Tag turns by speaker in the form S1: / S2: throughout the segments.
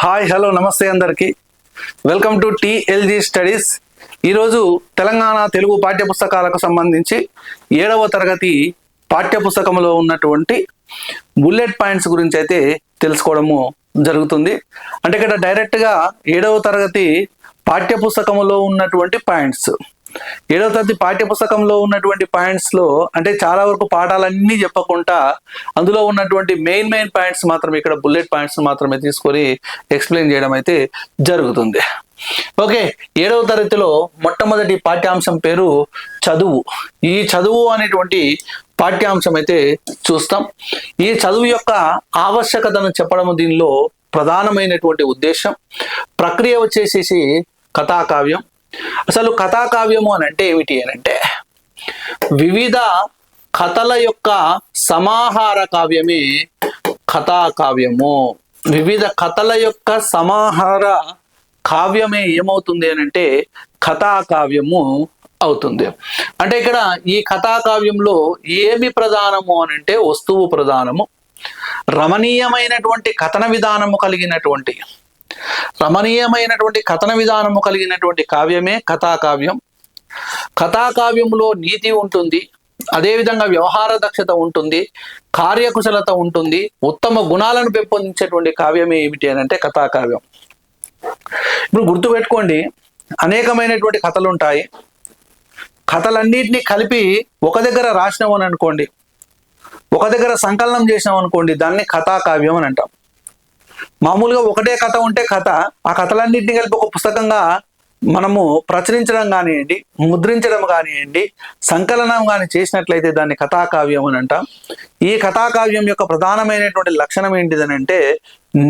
S1: Hi hello నమస్తే అందరికీ. Welcome to TLG studies. ఈరోజు తెలంగాణ తెలుగు పాఠ్యపుస్తకాలకు సంబంధించి ఏడవ తరగతి పాఠ్యపుస్తకంలో ఉన్నటువంటి బుల్లెట్ పాయింట్స్ గురించి అయితే తెలుసుకోవడము జరుగుతుంది. అంటే ఇక్కడ డైరెక్ట్గా ఏడవ తరగతి పాఠ్యపుస్తకంలో ఉన్నటువంటి పాయింట్స్. ఏడవ తరగతి పాఠ్య పుస్తకంలో ఉన్నటువంటి పాయింట్స్లో అంటే చాలా వరకు పాఠాలన్నీ చెప్పకుండా అందులో ఉన్నటువంటి మెయిన్ మెయిన్ పాయింట్స్ మాత్రం ఇక్కడ బుల్లెట్ పాయింట్స్ మాత్రమే తీసుకొని ఎక్స్ప్లెయిన్ చేయడం అయితే జరుగుతుంది. ఓకే ఏడవ తరగతిలో మొట్టమొదటి పాఠ్యాంశం పేరు చదువు. ఈ చదువు అనేటువంటి పాఠ్యాంశం అయితే చూస్తాం. ఈ చదువు యొక్క ఆవశ్యకతను చెప్పడం దీనిలో ప్రధానమైనటువంటి ఉద్దేశం. ప్రక్రియ వచ్చేసేసి కథాకావ్యం. అసలు కథాకావ్యము అని అంటే ఏమిటి అని అంటే వివిధ కథల యొక్క సమాహార కావ్యమే కథాకావ్యము. వివిధ కథల యొక్క సమాహార కావ్యమే ఏమవుతుంది అని అంటే కథాకావ్యము అవుతుంది. అంటే ఇక్కడ ఈ కథాకావ్యంలో ఏమి ప్రధానము అని అంటే వస్తువు ప్రధానము. రమణీయమైనటువంటి కథన విధానము కలిగినటువంటి రమణీయమైనటువంటి కథన విధానము కలిగినటువంటి కావ్యమే కథాకావ్యం. కథాకావ్యంలో నీతి ఉంటుంది అదేవిధంగా వ్యవహార దక్షత ఉంటుంది కార్యకుశలత ఉంటుంది ఉత్తమ గుణాలను పెంపొందించేటువంటి కావ్యమే ఏమిటి అని అంటే కథాకావ్యం. ఇప్పుడు గుర్తుపెట్టుకోండి అనేకమైనటువంటి కథలు ఉంటాయి కథలన్నింటినీ కలిపి ఒక దగ్గర రాసినాం అని అనుకోండి ఒక దగ్గర సంకలనం చేసినాం అనుకోండి దాన్ని కథాకావ్యం అని అంటాం. మామూలుగా ఒకటే కథ ఉంటే కథ ఆ కథలన్నింటినీ కలిపి ఒక పుస్తకంగా మనము ప్రచురించడం కానివ్వండి ముద్రించడం కానివ్వండి సంకలనం కానీ చేసినట్లయితే దాన్ని కథాకావ్యం అని అంటాం. ఈ కథాకావ్యం యొక్క ప్రధానమైనటువంటి లక్షణం ఏంటిదని అంటే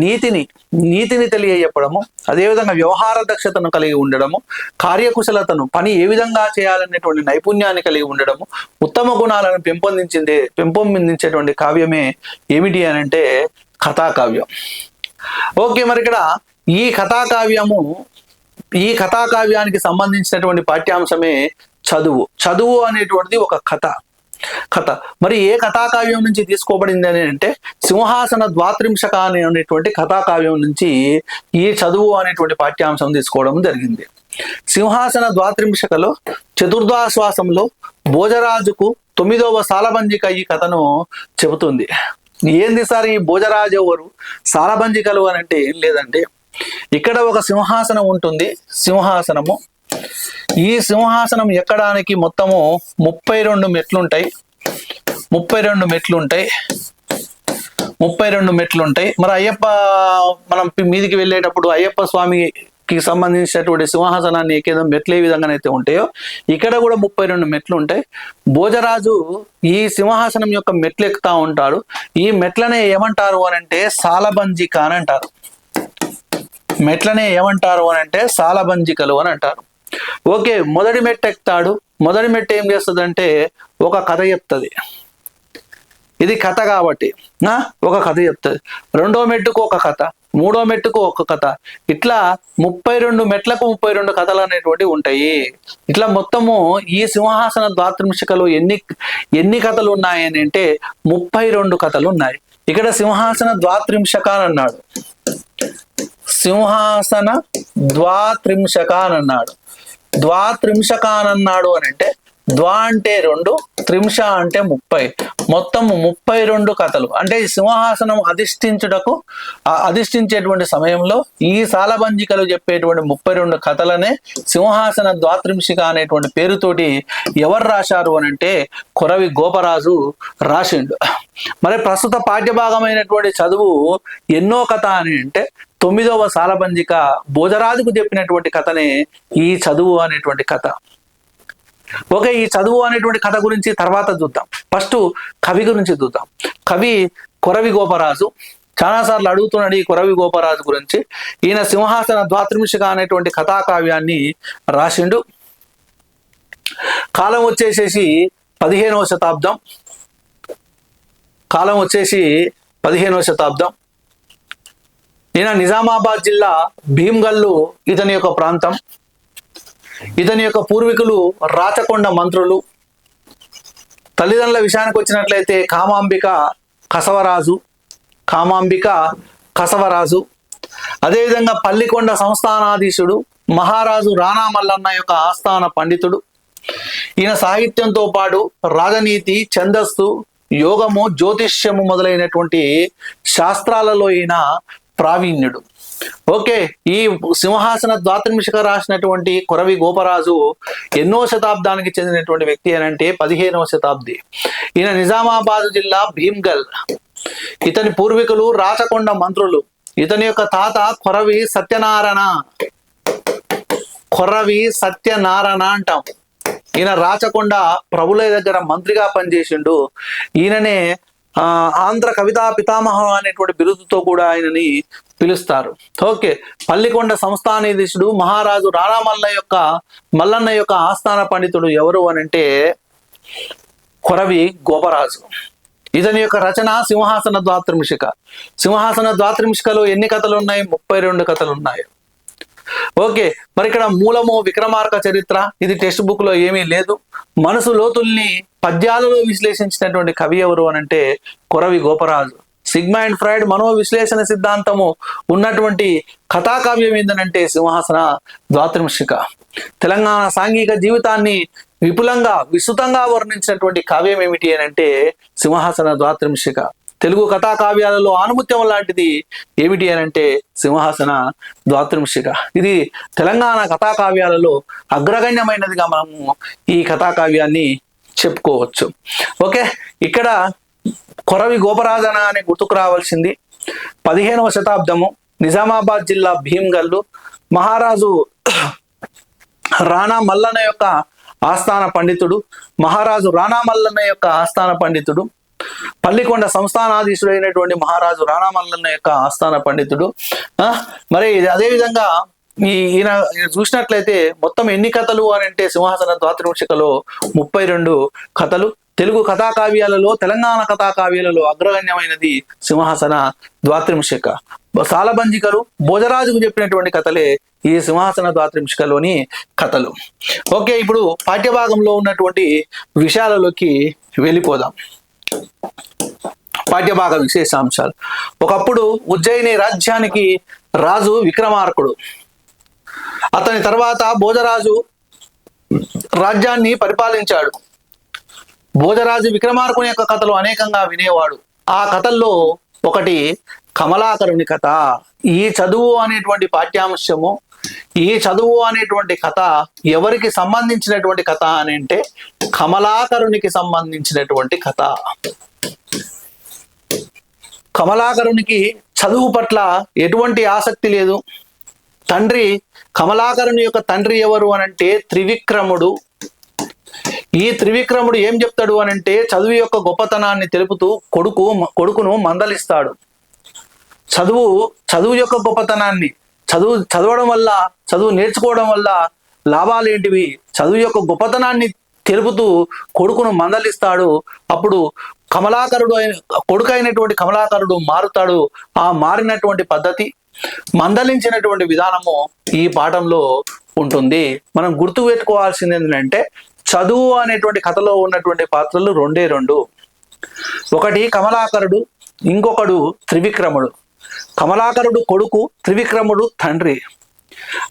S1: నీతిని నీతిని తెలియజెప్పడము అదేవిధంగా వ్యవహార దక్షతను కలిగి ఉండడము కార్యకుశలతను పని ఏ విధంగా చేయాలనేటువంటి నైపుణ్యాన్ని కలిగి ఉండడము ఉత్తమ గుణాలను పెంపొందించిందే పెంపొందించేటువంటి కావ్యమే ఏమిటి అని అంటే కథాకావ్యం. ఓకే మరి ఇక్కడ ఈ కథాకావ్యము ఈ కథాకావ్యానికి సంబంధించినటువంటి పాఠ్యాంశమే చదువు. చదువు అనేటువంటిది ఒక కథ. కథ. మరి ఏ కథాకావ్యం నుంచి తీసుకోబడింది అని అంటే సింహాసన ద్వాత్రింశక అనేటువంటి కథాకావ్యం నుంచి ఈ చదువు అనేటువంటి పాఠ్యాంశం తీసుకోవడం జరిగింది. సింహాసన ద్వాత్రింశకలో చతుర్దాశ్వాసంలో భోజరాజుకు తొమ్మిదవ సాలబంధిక ఈ కథను చెబుతుంది. ఏంది సార్ ఈ భోజరాజు ఎవరు? సాలబంజికలు అని అంటే ఏం లేదండి. ఇక్కడ ఒక సింహాసనం ఉంటుంది. సింహాసనము. ఈ సింహాసనం ఎక్కడానికి మొత్తము ముప్పై రెండు మెట్లుంటాయి. ముప్పై రెండు మెట్లుంటాయి. ముప్పై రెండు మెట్లుంటాయి. మరి అయ్యప్ప మనం మీదికి వెళ్ళేటప్పుడు అయ్యప్ప స్వామి కి సంబంధించినటువంటి సింహాసనాన్ని ఎక్కేదో మెట్లు ఏ విధంగానైతే ఉంటాయో ఇక్కడ కూడా ముప్పై రెండు మెట్లు ఉంటాయి. భోజరాజు ఈ సింహాసనం యొక్క మెట్లు ఎక్కుతా ఉంటాడు. ఈ మెట్లనే ఏమంటారు అని అంటే సాలబంజిక అని అంటారు. మెట్లనే ఏమంటారు అని అంటే సాలబంజికలు అని అంటారు. ఓకే మొదటి మెట్టు ఎక్కుతాడు. మొదటి మెట్టు ఏం చేస్తుందంటే ఒక కథ చెప్తుంది. ఇది కథ కాబట్టి ఒక కథ చెప్తుంది. రెండో మెట్టుకు ఒక కథ. మూడో మెట్టుకు ఒక కథ. ఇట్లా ముప్పై రెండు మెట్లకు ముప్పై రెండు కథలు అనేటువంటి ఉంటాయి. ఇట్లా మొత్తము ఈ సింహాసన ద్వాత్రింశికలో ఎన్ని ఎన్ని కథలు ఉన్నాయని అంటే ముప్పై రెండు కథలు ఉన్నాయి. ఇక్కడ సింహాసన ద్వాత్రింశక అన్నాడు. సింహాసన ద్వాత్రింశక అన్నాడు. ద్వాత్రింశక అన్నాడు అని అంటే ద్వా అంటే రెండు త్రింశ అంటే ముప్పై. మొత్తం ముప్పై రెండు కథలు. అంటే ఈ సింహాసనం అధిష్ఠించుటకు అధిష్ఠించేటువంటి సమయంలో ఈ సాలబంజికలు చెప్పేటువంటి ముప్పై రెండు కథలనే సింహాసన ద్వాత్రింశిక అనేటువంటి పేరుతోటి ఎవరు రాశారు అని అంటే కొరవి గోపరాజు రాసిండు. మరి ప్రస్తుత పాఠ్యభాగమైనటువంటి చదువు ఎన్నో కథ అని అంటే తొమ్మిదవ సాలబంజిక భోజరాజుకు చెప్పినటువంటి కథనే ఈ చదువు అనేటువంటి కథ. ఓకే ఈ చదువు అనేటువంటి కథ గురించి తర్వాత చూద్దాం. ఫస్ట్ కవి గురించి చూద్దాం. కవి కొరవి గోపరాజు. చాలాసార్లు అడుగుతున్నాడు ఈ కొరవి గోపరాజు గురించి. ఈయన సింహాసన ద్వాత్రిమిషిక అనేటువంటి కథాకావ్యాన్ని రాసిండు. కాలం వచ్చేసేసి పదిహేనవ శతాబ్దం. కాలం వచ్చేసి పదిహేనవ శతాబ్దం. ఈయన నిజామాబాద్ జిల్లా భీమ్గల్లు ఇతని యొక్క ప్రాంతం. ఇతని యొక్క పూర్వీకులు రాచకొండ మంత్రులు. తల్లిదండ్రుల విషయానికి వచ్చినట్లయితే కామాంబిక కసవరాజు కామాంబిక కసవరాజు. అదేవిధంగా పల్లికొండ సంస్థానాధీశుడు మహారాజు రాణా మల్లన్న యొక్క ఆస్థాన పండితుడు. ఈయన సాహిత్యంతో పాటు రాజనీతి ఛందస్సు యోగము జ్యోతిష్యము మొదలైనటువంటి శాస్త్రాలలో ఈయన ప్రావీణ్యుడు. ఓకే ఈ సింహాసన ద్వాత్రింశిక రాసినటువంటి కొరవి గోపరాజు ఎన్నో శతాబ్దానికి చెందినటువంటి వ్యక్తి అని అంటే పదిహేనవ శతాబ్ది. ఈయన నిజామాబాద్ జిల్లా భీమ్గల్. ఇతని పూర్వీకులు రాచకొండ మంత్రులు. ఇతని యొక్క తాత కొరవి సత్యనారాయణ. కొరవి సత్యనారాయణ అంటాం. ఈయన రాచకొండ ప్రభుల దగ్గర మంత్రిగా పనిచేసిండు. ఈయననే ఆంధ్ర కవితా పితామహం అనేటువంటి బిరుదుతో కూడా ఆయనని పిలుస్తారు. ఓకే పల్లికొండ సంస్థానాధీశుడు మహారాజు రాణామల్ల యొక్క మల్లన్న యొక్క ఆస్థాన పండితుడు ఎవరు అని అంటే కొరవి గోపరాజు. ఇతని యొక్క రచన సింహాసన ద్వాత్రింశిక సింహాసన ద్వాత్రింశికలో ఎన్ని కథలు ఉన్నాయి ముప్పై రెండు కథలు ఉన్నాయి ఓకే మరి ఇక్కడ మూలము విక్రమార్క చరిత్ర ఇది టెక్స్ట్ బుక్లో ఏమీ లేదు. మనసు లోతుల్ని పద్యాలలో విశ్లేషించినటువంటి కవి ఎవరు అని అంటే Koravi Goparaju. Sigmund Freud మనో విశ్లేషణ సిద్ధాంతము ఉన్నటువంటి కథాకావ్యం ఏంటంటే సింహాసన ద్వాత్రింశిక తెలంగాణ సాంఘిక జీవితాన్ని విపులంగా విస్తృతంగా వర్ణించినటువంటి కావ్యం ఏమిటి అని అంటే సింహాసన ద్వాత్రింశిక తెలుగు కథా కావ్యాలలో ఆనుమత్యం లాంటిది ఏమిటి అని అంటే సింహాసన ద్వాత్రింశిక ఇది తెలంగాణ కథా కావ్యాలలో అగ్రగణ్యమైనదిగా మనము ఈ కథా కావ్యాన్ని చెప్పుకోవచ్చు. ఓకే ఇక్కడ కొరవి గోపరాజన అనే గుర్తుకు రావాల్సింది. పదిహేనవ శతాబ్దము నిజామాబాద్ జిల్లా భీమ్గల్లు. మహారాజు రాణా మల్లన్న యొక్క ఆస్థాన పండితుడు. మహారాజు రాణా మల్లన్న యొక్క ఆస్థాన పండితుడు. పల్లికొండ సంస్థానాధీశుడైనటువంటి మహారాజు రాణా మల్లన్న యొక్క ఆస్థాన పండితుడు. మరి ఇది అదే విధంగా ఈ ఈయన ఈయన చూసినట్లయితే మొత్తం ఎన్ని కథలు అని అంటే సింహాసన ద్వాత్రింశికలో ముప్పై రెండు కథలు. తెలుగు కథా కావ్యాలలో తెలంగాణ కథా కావ్యాలలో అగ్రగణ్యమైనది సింహాసన ద్వాత్రింశిక సాలబంజికలు భోజరాజుకు చెప్పినటువంటి కథలే ఈ సింహాసన ద్వాత్రింశికలోని కథలు. ఓకే ఇప్పుడు పాఠ్యభాగంలో ఉన్నటువంటి విషయాలలోకి వెళ్ళిపోదాం. పాఠ్యభాగ విశేషాంశాలు. ఒకప్పుడు ఉజ్జయిని రాజ్యానికి రాజు విక్రమార్కుడు. అతని తర్వాత భోజరాజు రాజ్యాన్ని పరిపాలించాడు. భోజరాజు విక్రమార్కుని యొక్క కథలు అనేకంగా వినేవాడు. ఆ కథల్లో ఒకటి కమలాకరుని కథ ఈ చదువు అనేటువంటి పాఠ్యాంశము ఈ చదువు అనేటువంటి కథ ఎవరికి సంబంధించినటువంటి కథ అని అంటే కమలాకరునికి సంబంధించినటువంటి కథ. కమలాకరునికి చదువు పట్ల ఎటువంటి ఆసక్తి లేదు. తండ్రి కమలాకరుని యొక్క తండ్రి ఎవరు అనంటే త్రివిక్రముడు. ఈ త్రివిక్రముడు ఏం చెప్తాడు అనంటే చదువు యొక్క గొప్పతనాన్ని తెలుపుతూ కొడుకు కొడుకును మందలిస్తాడు. చదువు చదువు యొక్క గొప్పతనాన్ని చదువు చదవడం వల్ల చదువు నేర్చుకోవడం వల్ల లాభాలు ఏంటివి? చదువు యొక్క గొప్పతనాన్ని తెలుపుతూ కొడుకును మందలిస్తాడు. అప్పుడు కమలాకరుడు అయిన కొడుకు అయినటువంటి కమలాకరుడు మారుతాడు. ఆ మారినటువంటి పద్ధతి మందలించినటువంటి విధానము ఈ పాఠంలో ఉంటుంది. మనం గుర్తు పెట్టుకోవాల్సింది ఏంటంటే చదువు అనేటువంటి కథలో ఉన్నటువంటి పాత్రలు రెండే రెండు. ఒకటి కమలాకరుడు ఇంకొకడు త్రివిక్రముడు. కమలాకరుడు కొడుకు త్రివిక్రముడు తండ్రి.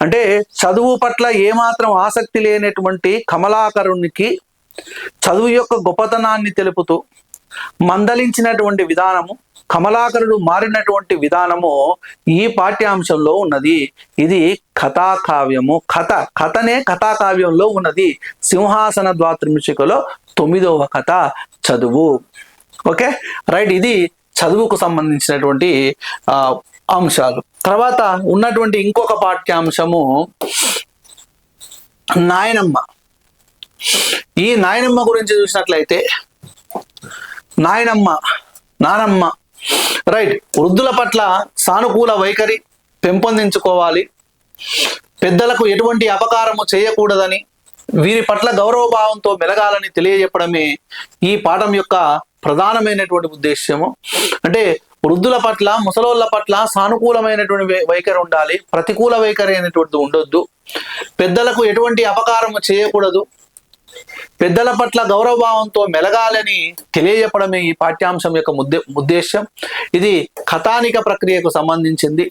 S1: అంటే చదువు పట్ల ఏమాత్రం ఆసక్తి లేనటువంటి కమలాకరునికి చదువు యొక్క గొప్పతనాన్ని తెలుపుతూ మందలించినటువంటి విధానము కమలాకరుడు మారినటువంటి విధానము ఈ పాఠ్యాంశంలో ఉన్నది. ఇది కథాకావ్యము. కథ కథనే కథాకావ్యంలో ఉన్నది. సింహాసన ద్వాత్రిమిషికలో తొమ్మిదవ కథ చదువు. ఓకే? రైట్ ఇది చదువుకు సంబంధించినటువంటి ఆ, అంశాలు. తర్వాత ఉన్నటువంటి ఇంకొక పాఠ్యాంశము నాయనమ్మ. ఈ నాయనమ్మ గురించి చూసినట్లయితే నాయనమ్మ నానమ్మ రైట్ వృద్ధుల పట్ల సానుకూల వైఖరి పెంపొందించుకోవాలి. పెద్దలకు ఎటువంటి అపకారము చేయకూడదని వీరి పట్ల గౌరవభావంతో మెలగాలని తెలియజెప్పడమే ఈ పాఠం యొక్క ప్రధానమైనటువంటి ఉద్దేశ్యము. అంటే వృద్ధుల పట్ల ముసలోళ్ళ పట్ల సానుకూలమైనటువంటి వైఖరి ఉండాలి ప్రతికూల వైఖరి అనేటువంటిది ఉండొద్దు. పెద్దలకు ఎటువంటి అపకారము చేయకూడదు. పెద్దల పట్ల గౌరవభావంతో మెలగాలని తెలియజెప్పడమే ఈ పాఠ్యాంశం యొక్క ముద్దే ఉద్దేశ్యం ఇది కథానిక ప్రక్రియకు సంబంధించింది.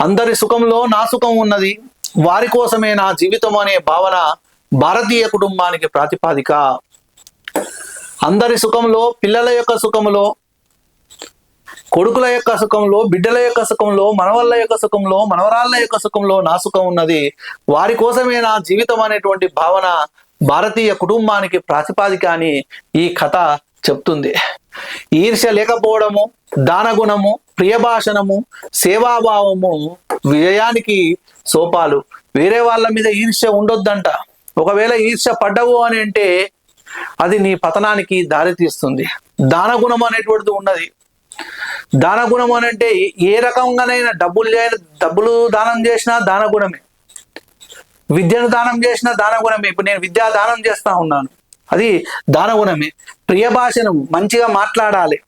S1: అందరి సుఖంలో నా సుఖం ఉన్నది. వారి కోసమే నా జీవితం అనే భావన భారతీయ కుటుంబానికి ప్రాతిపాదిక. అందరి సుఖంలో పిల్లల యొక్క సుఖంలో కొడుకుల యొక్క సుఖంలో బిడ్డల యొక్క సుఖంలో మనవళ్ళ యొక్క సుఖంలో మనవరాళ్ళ యొక్క సుఖంలో నా సుఖం ఉన్నది. వారి కోసమే నా జీవితం అనేటువంటి భావన భారతీయ కుటుంబానికి ప్రాతిపాదిక అని ఈ కథ చెప్తుంది. ఈర్ష్య లేకపోవడము దానగుణము ప్రియభాషణము సేవాభావము విజయానికి సోపాలు. వేరే వాళ్ళ మీద ఈర్ష్య ఉండొద్దంట. ఒకవేళ ఈర్ష్య పడ్డవు అని అంటే అది నీ పతనానికి దారితీస్తుంది. దానగుణం అనేటువంటిది ఉన్నది. దాన గుణం అని అంటే ఏ రకంగానైనా డబ్బులు డబ్బులు దానం చేసినా దాన గుణమే విద్యను దానం చేసిన దానగుణమే. ఇప్పుడు నేను విద్యా దానం చేస్తా ఉన్నాను. అది దాన గుణమే ప్రియ భాషను మంచిగా మాట్లాడాలి.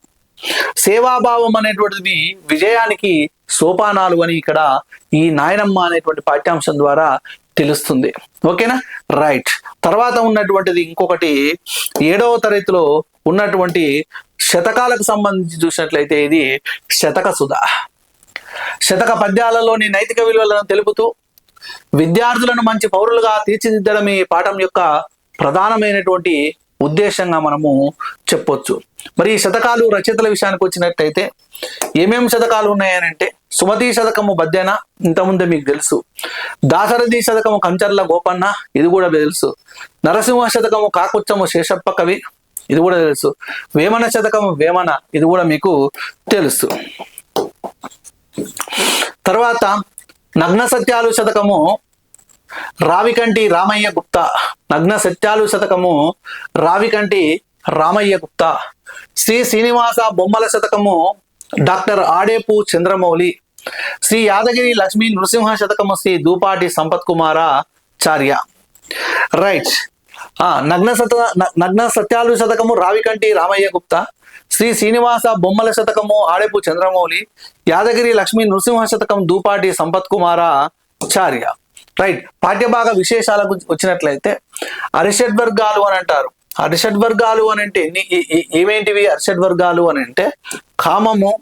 S1: సేవాభావం అనేటువంటిది విజయానికి సోపానాలు అని ఇక్కడ ఈ నాయనమ్మ అనేటువంటి పాఠ్యాంశం ద్వారా తెలుస్తుంది. ఓకేనా? రైట్. తర్వాత ఉన్నటువంటిది ఇంకొకటి ఏడవ తరగతిలో ఉన్నటువంటి శతకాలకు సంబంధించి చూసినట్లయితే ఇది శతక సుధ శతక పద్యాలలోని నైతిక విలువలను తెలుపుతూ విద్యార్థులను మంచి పౌరులుగా తీర్చిదిద్దడం ఈ పాఠం యొక్క ప్రధానమైనటువంటి ఉద్దేశంగా మనము చెప్పొచ్చు. మరి ఈ శతకాలు రచయితల విషయానికి వచ్చినట్టయితే ఏమేం శతకాలు ఉన్నాయనంటే సుమతి శతకము బద్దెన ఇంతకుముందే మీకు తెలుసు. దాశరథి శతకము కంచర్ల గోపన్న ఇది కూడా తెలుసు. నరసింహ శతకము కాకుచ్చము శేషప్ప కవి ఇది కూడా తెలుసు. వేమన శతకము వేమన ఇది కూడా మీకు తెలుసు. తర్వాత నగ్న సత్యాలు శతకము రావికంటి రామయ్య గుప్తా. నగ్న సత్యాలు శతకము రావికంటి రామయ్య గుప్తా. శ్రీ శ్రీనివాస బొమ్మల శతకము డాక్టర్ ఆడేపు చంద్రమౌళి. శ్రీ యాదగిరి లక్ష్మీ నృసింహ శతకము శ్రీ దూపాటి సంపత్ కుమార చార్య. రైట్. ఆ నగ్న సత నగ్న సత్యాలు శతకము రావికంటి రామయ్య గుప్తా. శ్రీ శ్రీనివాస బొమ్మల శతకము ఆడేపు చంద్రమౌళి యాదగిరి లక్ష్మీ నృసింహ శతకం దూపాటి సంపత్ కుమార చార్య రైట్ పాఠ్యభాగ విశేషాలకు వచ్చినట్లయితే అరిషడ్ వర్గాలు అని అంటారు. అరిషడ్ వర్గాలు అని అంటే ఎన్ని- ఏమేంటివి అరిషడ్ వర్గాలు అని అంటే కామము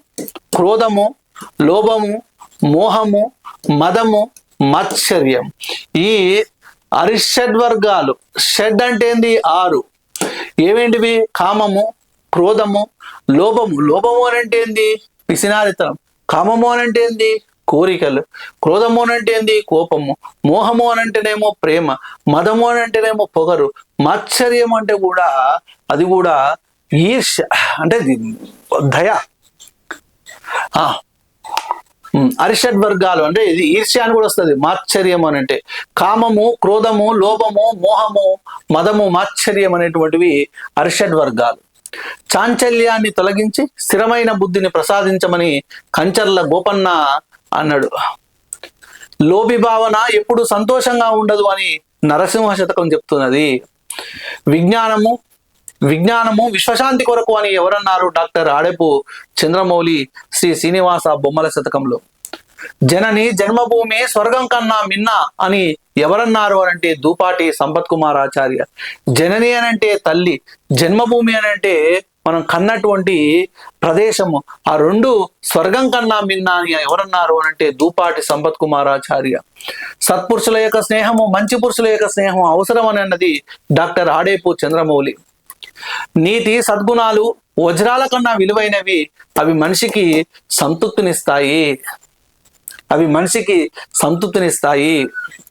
S1: క్రోధము లోభము మోహము మదము మత్సర్యం. ఈ అరిషడ్ వర్గాలు షడ్ అంటే ఏంది? ఆరు. ఏమేంటివి? కామము క్రోధము లోభము లోభము అని అంటే ఏంది? పిసినారితనం. కామము అని అంటే ఏంది? కోరికలు. క్రోధము అని అంటే ఏంది? కోపము. మోహము అని అంటేనేమో ప్రేమ. మదము అని అంటేనేమో పొగరు. మాత్సర్యం అంటే కూడా అది కూడా ఈర్ష అంటే దయ. ఆ, అరిషడ్ వర్గాలు అంటే ఇది ఈర్ష్య అని కూడా వస్తుంది. మాత్సర్యం అని అంటే కామము క్రోధము లోభము మోహము మదము మాత్సర్యం అనేటువంటివి అరిషడ్ వర్గాలు. చాంచల్యాన్ని తొలగించి స్థిరమైన బుద్ధిని ప్రసాదించమని కంచర్ల గోపన్న అన్నాడు. లోభి భావన ఎప్పుడు సంతోషంగా ఉండదు అని నరసింహ శతకం చెప్తున్నది. విజ్ఞానము విజ్ఞానము విశ్వశాంతి కొరకు అని ఎవరన్నారు డాక్టర్ ఆడెపు చంద్రమౌళి శ్రీ శ్రీనివాస బొమ్మల శతకంలో. జనని జన్మభూమి స్వర్గం కన్నా మిన్న అని ఎవరన్నారు అని అంటే దూపాటి సంపత్ కుమార్ ఆచార్య. జనని అని అంటే తల్లి జన్మభూమి అని అంటే మనం కన్నటువంటి ప్రదేశము. ఆ రెండు స్వర్గం కన్నా మిన్న అని ఎవరన్నారు అంటే దూపాటి సంపత్ కుమార్ ఆచార్య. సత్పురుషుల యొక్క స్నేహము మంచి పురుషుల యొక్క స్నేహం అవసరం అని అన్నది డాక్టర్ ఆడేపు చంద్రమౌళి. నీతి సద్గుణాలు వజ్రాల కన్నా విలువైనవి అవి మనిషికి సంతృప్తినిస్తాయి. అవి మనిషికి సంతృప్తినిస్తాయి.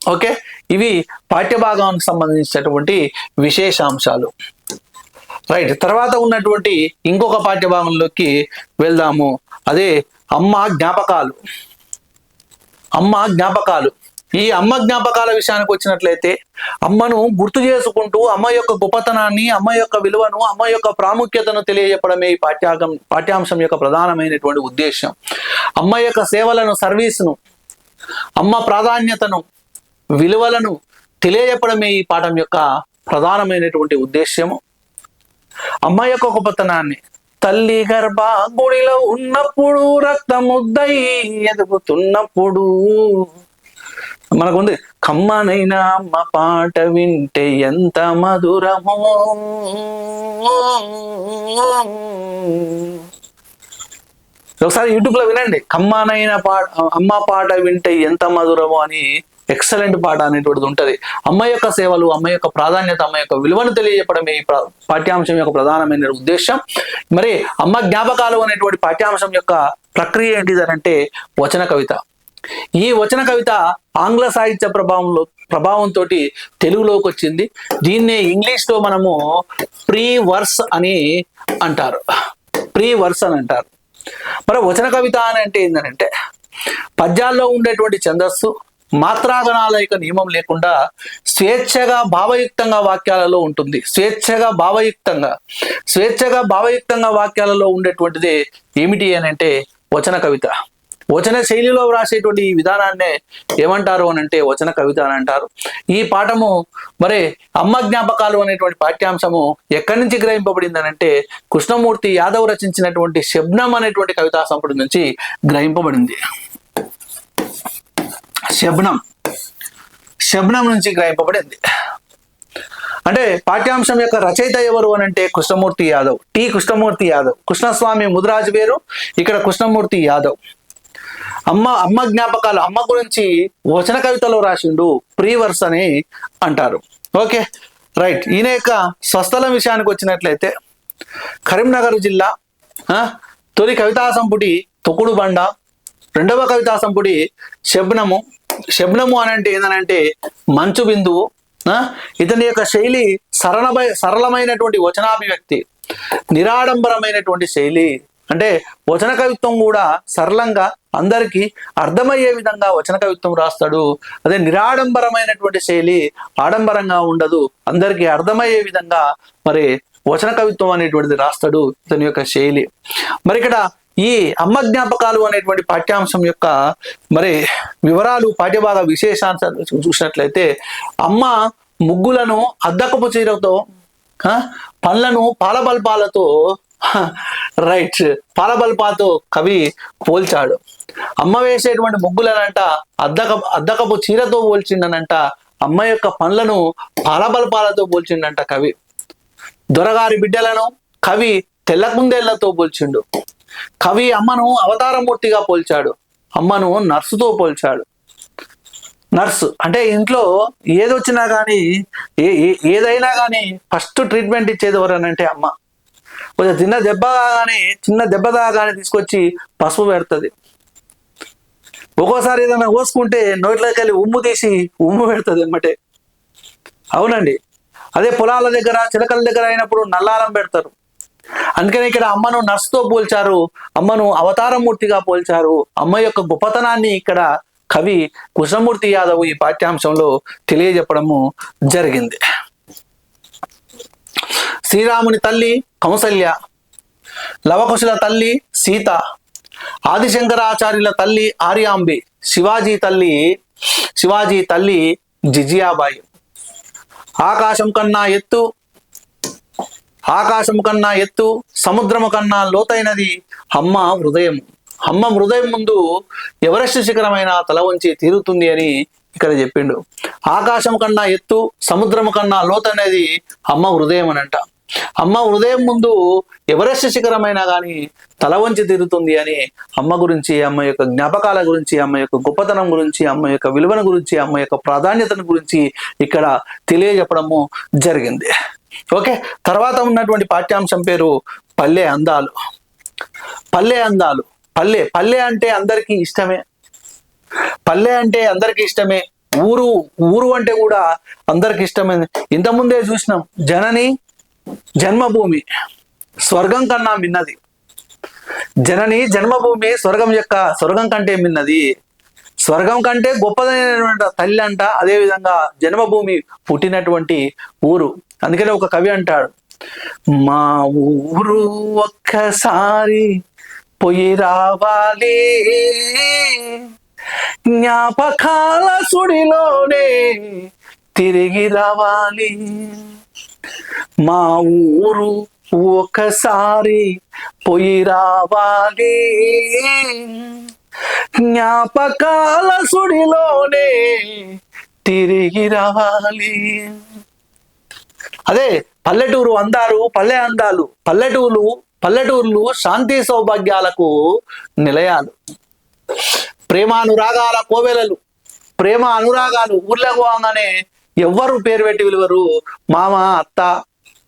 S1: ఓకే? ఇవి పాఠ్యభాగానికి సంబంధించినటువంటి విశేషాంశాలు. రైట్. తర్వాత ఉన్నటువంటి ఇంకొక పాఠ్యభాగంలోకి వెళ్దాము. అదే అమ్మ జ్ఞాపకాలు. అమ్మ జ్ఞాపకాలు. ఈ అమ్మ జ్ఞాపకాల విషయానికి వచ్చినట్లయితే అమ్మను గుర్తు చేసుకుంటూ అమ్మ యొక్క గొప్పతనాన్ని అమ్మ యొక్క విలువను అమ్మ యొక్క ప్రాముఖ్యతను తెలియజెప్పడమే ఈ పాఠ్యాగం పాఠ్యాంశం యొక్క ప్రధానమైనటువంటి ఉద్దేశం అమ్మ యొక్క సేవలను సర్వీస్ను అమ్మ ప్రాధాన్యతను విలువలను తెలియజెప్పడమే ఈ పాఠం యొక్క ప్రధానమైనటువంటి ఉద్దేశ్యము. అమ్మ యొక్క గొప్పతనాన్ని తల్లి గర్భ గుడిలో ఉన్నప్పుడు రక్తముద్దై ఎదుగుతున్నప్పుడు మనకుంది కమ్మనైనా అమ్మ పాట వింటే ఎంత మధురమో. ఒకసారి యూట్యూబ్లో వినండి కమ్మానైన పాట అమ్మ పాట వింటే ఎంత మధురమో అని ఎక్సలెంట్ పాట అనేటువంటిది ఉంటది. అమ్మ యొక్క సేవలు అమ్మ యొక్క ప్రాధాన్యత అమ్మ యొక్క విలువను తెలియజెప్పడమే ఈ పాఠ్యాంశం యొక్క ప్రధానమైన ఉద్దేశం మరి అమ్మ జ్ఞాపకాలు అనేటువంటి పాఠ్యాంశం యొక్క ప్రక్రియ ఏంటిదనంటే వచన కవిత. ఈ వచన కవిత ఆంగ్ల సాహిత్య ప్రభావంలో ప్రభావంతో తెలుగులోకి వచ్చింది. దీన్నే ఇంగ్లీష్లో మనము ప్రీ వర్స్ అని అంటారు. ప్రీ వర్స్ అని అంటారు. మరి వచన కవిత అని అంటే ఏంటంటే పద్యాల్లో ఉండేటువంటి ఛందస్సు మాత్రాగణాల యొక్క నియమం లేకుండా స్వేచ్ఛగా భావయుక్తంగా వాక్యాలలో ఉంటుంది. స్వేచ్ఛగా భావయుక్తంగా. స్వేచ్ఛగా భావయుక్తంగా వాక్యాలలో ఉండేటువంటిది ఏమిటి అని అంటే వచన కవిత. వచన శైలిలో వ్రాసేటువంటి ఈ విధానాన్నే ఏమంటారు అని అంటే వచన కవిత అని అంటారు. ఈ పాఠము మరి అమ్మ జ్ఞాపకాలు అనేటువంటి పాఠ్యాంశము ఎక్కడి నుంచి గ్రహింపబడింది అని అంటే కృష్ణమూర్తి యాదవ్ రచించినటువంటి శబ్నం అనేటువంటి కవితా సంపుటి నుంచి గ్రహింపబడింది. శబ్నం శబ్నం నుంచి గ్రహింపబడింది. అంటే పాఠ్యాంశం యొక్క రచయిత ఎవరు అని అంటే కృష్ణమూర్తి యాదవ్ టి కృష్ణమూర్తి యాదవ్. కృష్ణస్వామి ముదిరాజు వేరు ఇక్కడ కృష్ణమూర్తి యాదవ్. అమ్మ అమ్మ జ్ఞాపకాలు అమ్మ గురించి వచన కవితలో రాసిండు ప్రీవర్స్ అని అంటారు. Okay right. ఈయన యొక్క స్వస్థలం విషయానికి వచ్చినట్లయితే కరీంనగర్ జిల్లా ఆ, తొలి కవితా సంపుటి తొక్కుడు బండ రెండవ కవితా సంపుటి శబ్నము. శబ్నము అని అంటే ఏంటంటే మంచు బిందువు ఇతని యొక్క శైలి సరళమై సరళమైనటువంటి వచనాభివ్యక్తి నిరాడంబరమైనటువంటి శైలి అంటే వచన కవిత్వం కూడా సరళంగా అందరికీ అర్థమయ్యే విధంగా వచన కవిత్వం రాస్తాడు. అదే నిరాడంబరమైనటువంటి శైలి ఆడంబరంగా ఉండదు. అందరికీ అర్థమయ్యే విధంగా మరి వచన కవిత్వం అనేటువంటిది రాస్తాడు ఇతని యొక్క శైలి. మరి ఇక్కడ ఈ అమ్మ జ్ఞాపకాలు అనేటువంటి పాఠ్యాంశం యొక్క మరి వివరాలు పాఠ్యభాగ విశేషాంశాలు చూసినట్లయితే అమ్మ ముగ్గులను అద్దకపు చీరతో ఆ, పండ్లను పాలబల్పాలతో రైట్. పాలబల్పాతో కవి పోల్చాడు. అమ్మ వేసేటువంటి ముగ్గులనంట అద్దక అద్దకపు చీరతో పోల్చిండనంట అమ్మ యొక్క పండ్లను పాలబల్పాలతో పోల్చిండంట కవి. దొరగారి బిడ్డలను కవి తెల్ల కుందేళ్ళతో పోల్చిండు. కవి అమ్మను అవతారమూర్తిగా పోల్చాడు. అమ్మను నర్సుతో పోల్చాడు. నర్సు అంటే ఇంట్లో ఏదొచ్చినా కానీ ఏ ఏ- ఏదైనా కానీ ఫస్ట్ ట్రీట్మెంట్ ఇచ్చేది ఎవరనంటే అమ్మ. కొంచెం చిన్న దెబ్బ కాగానే చిన్న దెబ్బ తాగానే తీసుకొచ్చి పసుపు పెడుతుంది. ఒక్కోసారి ఏదైనా కోసుకుంటే నోట్లోకి వెళ్ళి ఉమ్ము తీసి ఉమ్ము పెడుతుంది ఎమ్మటే. అవునండి. అదే పొలాల దగ్గర చిలకల దగ్గర అయినప్పుడు నల్లారం పెడతారు. అందుకని ఇక్కడ అమ్మను నర్సుతో పోల్చారు అమ్మను అవతారమూర్తిగా పోల్చారు. అమ్మ యొక్క గొప్పతనాన్ని ఇక్కడ కవి కృష్ణమూర్తి యాదవ్ ఈ పాఠ్యాంశంలో తెలియజెప్పడము జరిగింది. శ్రీరాముని తల్లి కౌసల్య లవకుశుల తల్లి సీత ఆదిశంకరాచార్యుల తల్లి ఆర్యాంబి శివాజీ తల్లి శివాజీ తల్లి జిజియాబాయి. ఆకాశం కన్నా ఎత్తు ఆకాశం కన్నా ఎత్తు సముద్రము కన్నా లోతైనది అమ్మ హృదయం. అమ్మ హృదయం ముందు ఎవరెస్ట్ శిఖరమైన తల వంచి తీరుతుంది అని ఇక్కడ చెప్పిండు. ఆకాశం కన్నా ఎత్తు సముద్రము కన్నా లోతైనది అమ్మ హృదయం అని అంట అమ్మ హృదయం ముందు ఎవరెస్ట్ శిఖరమైనా కానీ తల వంచి తీరుతుంది అని అమ్మ గురించి అమ్మ యొక్క జ్ఞాపకాల గురించి అమ్మ యొక్క గొప్పతనం గురించి అమ్మ యొక్క విలువను గురించి అమ్మ యొక్క ప్రాధాన్యతను గురించి ఇక్కడ తెలియజెప్పడము జరిగింది. ఓకే? తర్వాత ఉన్నటువంటి పాఠ్యాంశం పేరు పల్లె అందాలు. పల్లె అందాలు. పల్లె. పల్లె అంటే అందరికీ ఇష్టమే. పల్లె అంటే అందరికీ ఇష్టమే. ఊరు ఊరు అంటే కూడా అందరికి ఇష్టమే. ఇంతకుముందే చూసినాం. జనని జన్మభూమి స్వర్గం కన్నా మిన్నది. జనని జన్మభూమి స్వర్గం యొక్క స్వర్గం కంటే మిన్నది. స్వర్గం కంటే గొప్పదైనటువంటి తల్లి అంట అదేవిధంగా జన్మభూమి పుట్టినటువంటి ఊరు. అందుకనే ఒక కవి అంటాడు మా ఊరు ఒక్కసారి పొయ్యి రావాలి. జ్ఞాపకాల సుడిలోనే తిరిగి రావాలి. మా ఊరు ఒకసారి పోయి రావాలి. జ్ఞాపకాల సుడిలోనే తిరిగి రావాలి. అదే పల్లెటూరు అందారు పల్లె అందాలు పల్లెటూరు పల్లెటూర్లు శాంతి సౌభాగ్యాలకు నిలయాలు. ప్రేమానురాగాల కోవెలలు ప్రేమ అనురాగాలు ఊర్లకు పోగానే ఎవ్వరు పేరు పెట్టి పిలువరు. మామ అత్త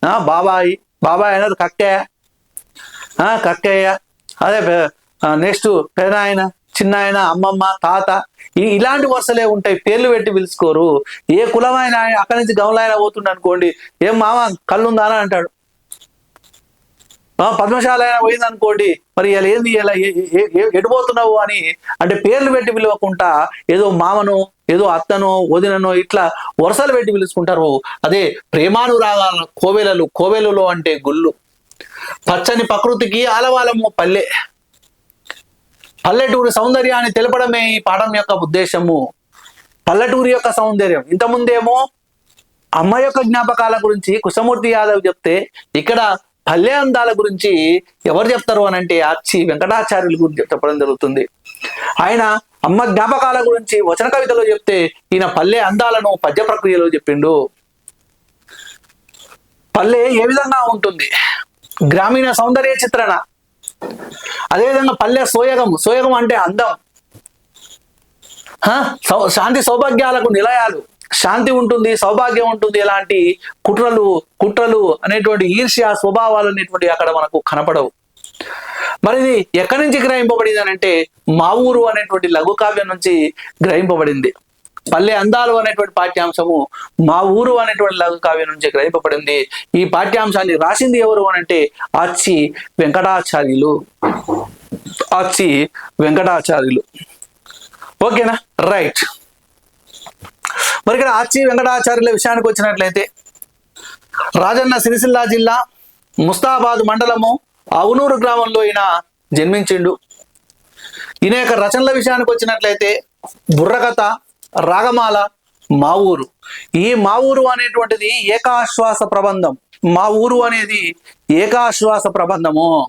S1: ఆ, బాబాయ్ బాబాయ్ అనేది కక్కయ్య ఆ, కక్కయ్య. అదే నెక్స్ట్ పెదాయన చిన్న ఆయన అమ్మమ్మ తాత. ఈ ఇలాంటి వరుసలే ఉంటాయి. పేర్లు పెట్టి పిలుచుకోరు. ఏ కులమైన అక్కడి నుంచి గమలైనా పోతుండ అనుకోండి ఏం మామ కళ్ళుందా అని అంటాడు. ఆ, పద్మశాల అయినా పోయింది అనుకోండి మరి ఇలా ఏంది ఇలా ఎడిపోతున్నావు అని అంటే పేర్లు పెట్టి పిలవకుండా ఏదో మామను ఏదో అత్తనో వదిననో ఇట్లా వరుసలు పెట్టి పిలుచుకుంటారు. అదే ప్రేమానురాగాల కోవెలలు కోవెలలో అంటే గుళ్ళు. పచ్చని ప్రకృతికి ఆలవాలము పల్లె. పల్లెటూరి సౌందర్యాన్ని తెలపడమే ఈ పాఠం యొక్క ఉద్దేశము. పల్లెటూరి యొక్క సౌందర్యం. ఇంతకుముందేమో అమ్మ యొక్క జ్ఞాపకాల గురించి కుశమూర్తి యాదవ్ చెప్తే ఇక్కడ పల్లె అందాల గురించి ఎవరు చెప్తారు అని అంటే ఆర్చి వెంకటాచార్యుల గురించి చెప్పడం జరుగుతుంది. ఆయన అమ్మ జ్ఞాపకాల గురించి వచన కవితలో చెప్తే ఈయన పల్లె అందాలను పద్య ప్రక్రియలో చెప్పిండు. పల్లె ఏ విధంగా ఉంటుంది? గ్రామీణ సౌందర్య చిత్రణ. అదేవిధంగా పల్లె సోయగం. సోయగం అంటే అందం. సౌ- శాంతి సౌభాగ్యాలకు నిలయాలు. శాంతి ఉంటుంది సౌభాగ్యం ఉంటుంది ఎలాంటి కుట్రలు కుట్రలు అనేటువంటి ఈర్ష్య స్వభావాలు అనేటువంటి అక్కడ మనకు కనపడవు. మరి ఇది ఎక్కడి నుంచి గ్రహింపబడింది అని అంటే మా ఊరు అనేటువంటి లఘు కావ్యం నుంచి గ్రహింపబడింది. పల్లె అందాలు అనేటువంటి పాఠ్యాంశము మా ఊరు అనేటువంటి లఘు కావ్యం నుంచి గ్రహింపబడింది. ఈ పాఠ్యాంశాన్ని రాసింది ఎవరు అని అంటే ఆచి వెంకటాచార్యులు. ఆచి వెంకటాచార్యులు. ఓకేనా? రైట్. మరి ఇక్కడ ఆచి వెంకటాచార్యుల విషయానికి వచ్చినట్లయితే రాజన్న సిరిసిల్ల జిల్లా ముస్తాబాద్ మండలము అవునూరు గ్రామంలో ఈయన జన్మించిండు. ఈయన యొక్క రచనల విషయానికి వచ్చినట్లయితే బుర్రకథ రాగమాల మా ఊరు. ఈ మా ఊరు అనేటువంటిది ఏకాశ్వాస ప్రబంధం. మా ఊరు అనేది ఏకాశ్వాస ప్రబంధము.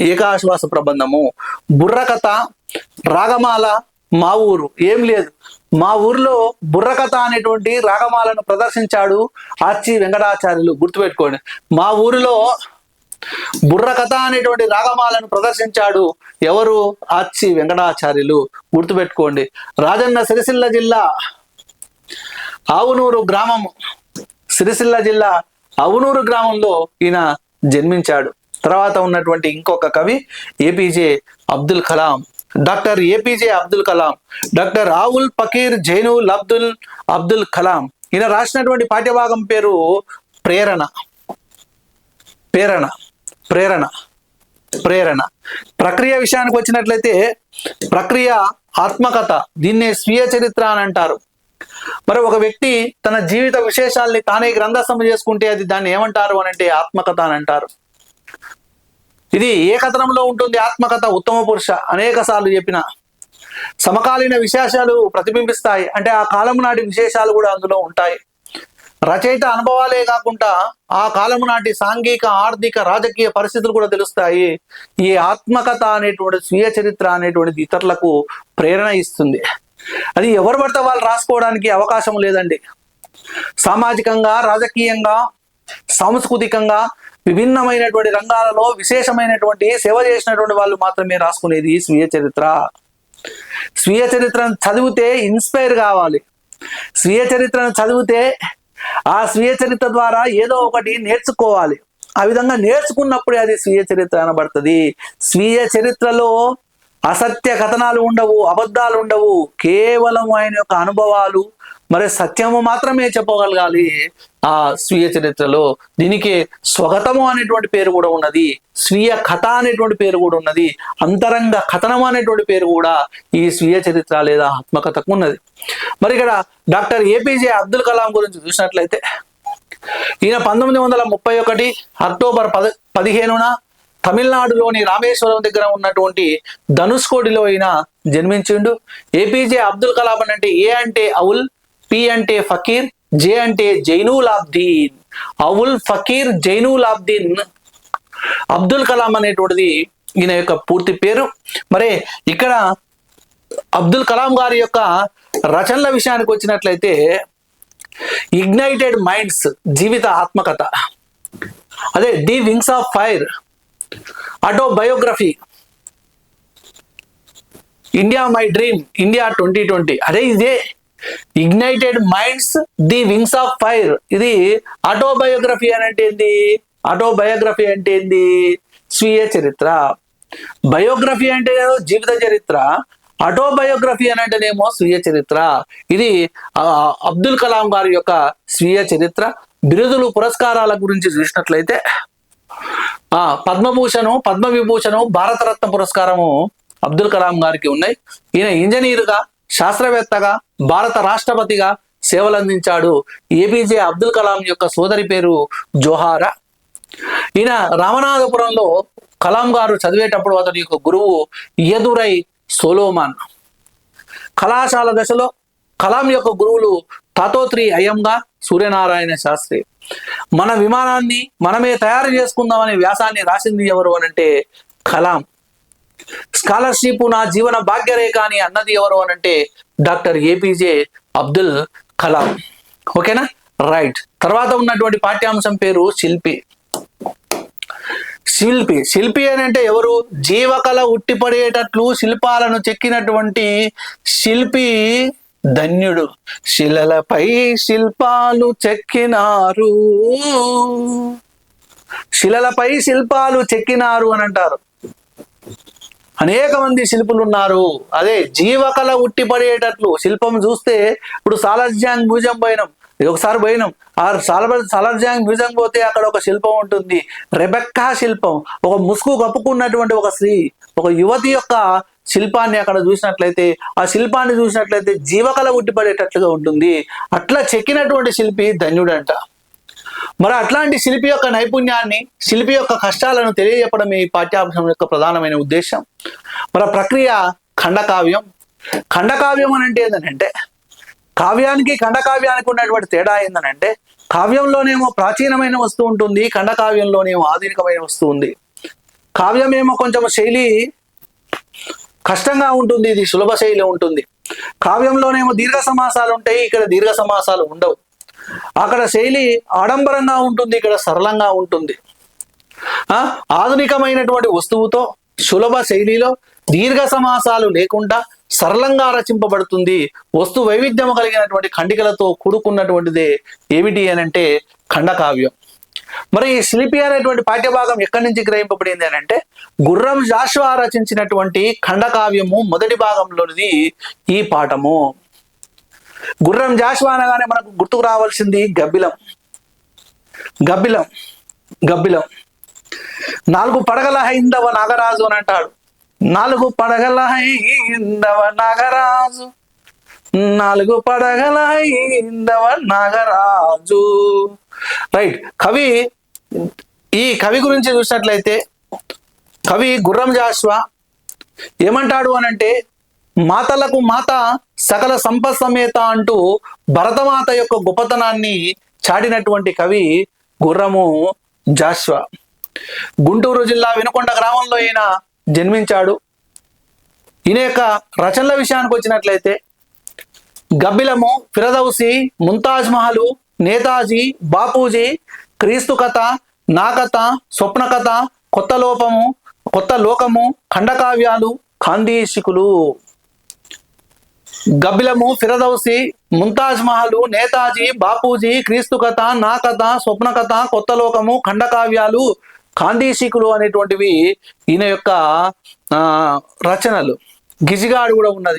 S1: ఏకాశ్వాస ప్రబంధము. బుర్రకథ రాగమాల మా ఊరు. ఏం లేదు. మా ఊర్లో బుర్రకథ అనేటువంటి రాగమాలను ప్రదర్శించాడు ఆర్చి వెంకటాచార్యులు. గుర్తుపెట్టుకోండి. మా ఊరిలో బుర్రకథ అనేటువంటి రాగమాలను ప్రదర్శించాడు ఎవరు? ఆచి వెంకటాచార్యులు. గుర్తుపెట్టుకోండి. రాజన్న సిరిసిల్ల జిల్లా ఆవునూరు గ్రామం. సిరిసిల్ల జిల్లా అవునూరు గ్రామంలో ఈయన జన్మించాడు. తర్వాత ఉన్నటువంటి ఇంకొక కవి APJ Abdul Kalam. Doctor APJ Abdul Kalam. Doctor Rahul Fakir Jainul Abdul Abdul Kalam. ఈయన రాసినటువంటి పాఠ్యభాగం పేరు ప్రేరణ. ప్రేరణ. ప్రేరణ. ప్రేరణ. ప్రక్రియ విషయానికి వచ్చినట్లయితే ప్రక్రియ ఆత్మకథ దీన్నే స్వీయ చరిత్ర అని అంటారు. మరి ఒక వ్యక్తి తన జీవిత విశేషాల్ని తానే గ్రంథస్థం చేసుకుంటే అది దాన్ని ఏమంటారు అని అంటే ఆత్మకథ అని అంటారు. ఇది ఏ కథనంలో ఉంటుంది ఆత్మకథ? ఉత్తమ పురుష అనేక సార్లు చెప్పిన. సమకాలీన విశేషాలు ప్రతిబింబిస్తాయి. అంటే ఆ కాలం నాటి విశేషాలు కూడా అందులో ఉంటాయి. రచయిత అనుభవాలే కాకుండా ఆ కాలము నాటి సాంఘిక ఆర్థిక రాజకీయ పరిస్థితులు కూడా తెలుస్తాయి. ఈ ఆత్మకథ అనేటువంటి స్వీయ చరిత్ర అనేటువంటిది ఇతరులకు ప్రేరణ ఇస్తుంది. అది ఎవరు పడితే వాళ్ళు రాసుకోవడానికి అవకాశం లేదండి. సామాజికంగా రాజకీయంగా సాంస్కృతికంగా విభిన్నమైనటువంటి రంగాలలో విశేషమైనటువంటి సేవ చేసినటువంటి వాళ్ళు మాత్రమే రాసుకునేది స్వీయ చరిత్ర. స్వీయ చరిత్రను చదివితే ఇన్స్పైర్ కావాలి. స్వీయ చరిత్రను చదివితే ఆ స్వీయ చరిత్ర ద్వారా ఏదో ఒకటి నేర్చుకోవాలి. ఆ విధంగా నేర్చుకున్నప్పుడే అది స్వీయ చరిత్ర అనబడుతుంది. స్వీయ చరిత్రలో అసత్య కథనాలు ఉండవు అబద్ధాలు ఉండవు. కేవలం ఆయన యొక్క అనుభవాలు మరి సత్యము మాత్రమే చెప్పగలగాలి ఆ స్వీయ చరిత్రలో. దీనికి స్వగతము అనేటువంటి పేరు కూడా ఉన్నది. స్వీయ కథ అనేటువంటి పేరు కూడా ఉన్నది. అంతరంగ కథనం అనేటువంటి పేరు కూడా ఈ స్వీయ చరిత్ర లేదా ఆత్మకథకు ఉన్నది. మరి ఇక్కడ డాక్టర్ ఏపీజే అబ్దుల్ కలాం గురించి చూసినట్లయితే ఈయన పంతొమ్మిది వందల ముప్పై ఒకటి అక్టోబర్ పద పదిహేనున తమిళనాడులోని రామేశ్వరం దగ్గర ఉన్నటువంటి ధనుష్కోడిలో ఈయన జన్మించిండు. ఏపీజే అబ్దుల్ కలాం అంటే ఏ అంటే అవుల్? పి అంటే ఫకీర్ జే అంటే జైనుల్ అవుల్ ఫకీర్ జైనుల్ ఆబ్దీన్ అబ్దుల్ కలాం అనేటువంటిది ఈయన యొక్క పూర్తి పేరు. మరి ఇక్కడ అబ్దుల్ కలాం గారి యొక్క రచనల విషయానికి వచ్చినట్లయితే ఇగ్నైటెడ్ మైండ్స్ జీవిత ఆత్మకథ. అదే the wings of fire. Autobiography. India my dream India twenty twenty. అదే ఇదే ignited minds the wings of fire ఇది ఆటోబయోగ్రఫీ అని అంటే ఏంది? ఆటోబయోగ్రఫీ అంటే ఏంది? స్వీయ చరిత్ర. బయోగ్రఫీ అంటే జీవిత చరిత్ర. ఆటోబయోగ్రఫీ అని అంటేనేమో స్వీయ చరిత్ర. ఇది అబ్దుల్ కలాం గారి యొక్క స్వీయ చరిత్ర. బిరుదులు పురస్కారాల గురించి చూసినట్లయితే ఆ పద్మభూషణం పద్మవిభూషణం భారతరత్న పురస్కారము అబ్దుల్ కలాం గారికి ఉన్నాయి. ఈయన ఇంజనీరుగా శాస్త్రవేత్తగా భారత రాష్ట్రపతిగా సేవలందించాడు ఏపీజే అబ్దుల్ కలాం యొక్క సోదరి పేరు జోహారా. ఈయన రామనాథపురంలో కలాం గారు చదివేటప్పుడు అతని యొక్క గురువు యదురై సోలోమాన్. కళాశాల దశలో కలాం యొక్క గురువులు తాతోత్రి అయ్యంగా సూర్యనారాయణ శాస్త్రి. మన విమానాన్ని మనమే తయారు చేసుకుందామనే వ్యాసాన్ని రాసింది ఎవరు అని అంటే కలాం. స్కాలర్షిప్ నా జీవన భాగ్యరేఖ అని అన్నది ఎవరు అని అంటే డాక్టర్ ఏపీజే అబ్దుల్ కలాం. ఓకేనా? రైట్. తర్వాత ఉన్నటువంటి పాఠ్యాంశం పేరు శిల్పి. శిల్పి. శిల్పి అని అంటే ఎవరు? జీవకళ ఉట్టిపడేటట్లు శిల్పాలను చెక్కినటువంటి శిల్పి ధన్యుడు. శిలలపై శిల్పాలు చెక్కినారు. శిలలపై శిల్పాలు చెక్కినారు అని అంటారు. అనేక మంది శిల్పులు ఉన్నారు అదే జీవకళ ఉట్టిపడేటట్లు శిల్పం చూస్తే ఇప్పుడు సాలర్జాంగ్ మ్యూజియం పోయినాం. ఇది ఒకసారి పోయినాం. ఆ సాల సాలర్జాంగ్ మ్యూజియం పోతే అక్కడ ఒక శిల్పం ఉంటుంది. రెబెక్కా శిల్పం. ఒక ముసుగు కప్పుకున్నటువంటి ఒక స్త్రీ ఒక యువతి యొక్క శిల్పాన్ని అక్కడ చూసినట్లయితే ఆ శిల్పాన్ని చూసినట్లయితే జీవకళ ఉట్టిపడేటట్లుగా ఉంటుంది. అట్లా చెక్కినటువంటి శిల్పి ధన్యుడంట. మరి అట్లాంటి శిల్పి యొక్క నైపుణ్యాన్ని శిల్పి యొక్క కష్టాలను తెలియజెప్పడం ఈ పాఠ్యాంశం యొక్క ప్రధానమైన ఉద్దేశం. మరి ప్రక్రియ ఖండకావ్యం. ఖండకావ్యం అని అంటే ఏంటంటే కావ్యానికి ఖండకావ్యానికి ఉన్నటువంటి తేడా ఏందనంటే కావ్యంలోనేమో ప్రాచీనమైన వస్తువు ఉంటుంది ఖండకావ్యంలోనేమో ఆధునికమైన వస్తువు ఉంది. కావ్యమేమో కొంచెం శైలి కష్టంగా ఉంటుంది ఇది సులభ శైలి ఉంటుంది. కావ్యంలోనేమో దీర్ఘ సమాసాలు ఉంటాయి ఇక్కడ దీర్ఘ సమాసాలు ఉండవు. అక్కడ శైలి ఆడంబరంగా ఉంటుంది ఇక్కడ సరళంగా ఉంటుంది. ఆ ఆధునికమైనటువంటి వస్తువుతో సులభ శైలిలో దీర్ఘ సమాసాలు లేకుండా సరళంగా రచింపబడుతుంది. వస్తు వైవిధ్యం కలిగినటువంటి ఖండికలతో కూడుకున్నటువంటిదే ఏమిటి అని అంటే ఖండకావ్యం. మరి ఈ శిల్పి అనేటువంటి పాఠ్యభాగం ఎక్కడి నుంచి గ్రహింపబడింది అని అంటే గుర్రం జాషువా రచించినటువంటి ఖండకావ్యము మొదటి భాగంలోనిది ఈ పాఠము. గుర్రం జాషువా అనగానే మనకు గుర్తుకు రావాల్సింది గబ్బిలం. గబ్బిలం గబ్బిలం. నాలుగు పడగల హైందవ నాగరాజు అని అంటాడు. నాలుగు పడగల హైందవ నాగరాజు. నాలుగు పడగల హైందవ నాగరాజు. రైట్ కవి ఈ కవి గురించి చూసినట్లయితే కవి గుర్రం జాషువా ఏమంటాడు అనంటే మాతలకు మాత సకల సంపత్ సమేత అంటూ భరతమాత యొక్క గొప్పతనాన్ని చాటినటువంటి కవి గుర్రము జాష్వా గుంటూరు జిల్లా వినుకొండ గ్రామంలో ఈయన జన్మించాడు. ఈయన యొక్క రచనల విషయానికి వచ్చినట్లయితే గబ్బిలము ఫిరదౌసి ముంతాజ్ మహల్ నేతాజీ బాపూజీ క్రీస్తు కథ నా కథ స్వప్న కథ కొత్త లోపము కొత్త లోకము ఖండకావ్యాలు ఖాందీశికులు గబ్బిలము ఫిరదౌసి ముంతాజ్ మహల్ నేతాజీ బాపూజీ క్రీస్తు కథ నా కథ స్వప్న కథ కొత్త లోకము ఖండకావ్యాలు కాందీశీకులు అనేటువంటివి ఈయన యొక్క ఆ, రచనలు. గిజిగాడు కూడా ఉన్నది.